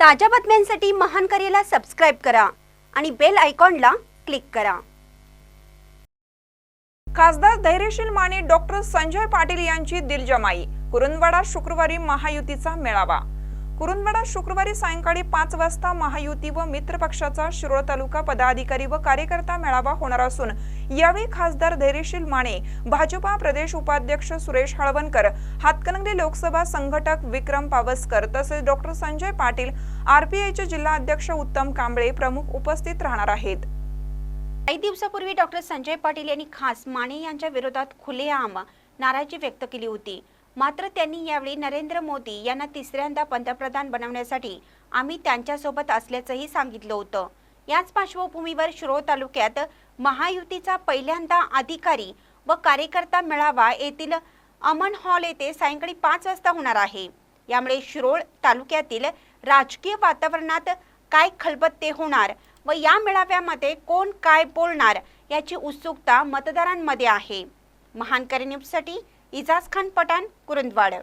ताज्या बातम्यांसाठी महान करेला सबस्क्राईब करा आणि बेल आयकॉनला क्लिक करा. खासदार धैर्यशील माने डॉक्टर संजय पाटील यांची दिलजमाई. कुरुंदवाडा शुक्रवारी महायुतीचा मेळावा. कुरुंदवाडा शुक्रवारी सायंकाळी पाच वाजता महायुती व मित्र पक्षाचा शिरोळ तालुका पदाधिकारी व कार्यकर्ता मेळावा होणार असून यावेळी खासदार धैर्यशील माने भाजपा प्रदेश उपाध्यक्ष सुरेश हळवणकर हातकणंगले लोकसभा संघटक विक्रम पावसकर तसेच डॉक्टर संजय पाटील आरपीआयचे जिल्हा अध्यक्ष उत्तम कांबळे प्रमुख उपस्थित राहणार आहेत. काही दिवसापूर्वी डॉक्टर संजय पाटील यांनी खास माने यांच्या विरोधात खुलेआम नाराजी व्यक्त केली होती. मात्र त्यांनी यावेळी नरेंद्र मोदी यांना तिसऱ्यांदा पंतप्रधान बनवण्यासाठी आम्ही त्यांच्यासोबत असल्याचंही सांगितलं होतं. याच पार्श्वभूमीवर शिरोळ तालुक्यात महायुतीचा पहिल्यांदा अधिकारी व कार्यकर्ता मेळावा येथील अमन हॉल येथे सायंकाळी पाच वाजता होणार आहे. यामुळे शिरोळ तालुक्यातील राजकीय वातावरणात काय खलबत्ते होणार व या मेळाव्यामध्ये कोण काय बोलणार याची उत्सुकता मतदारांमध्ये आहे. महान न्यूजसाठी इजाज खान पठाण कुरुंदवाड.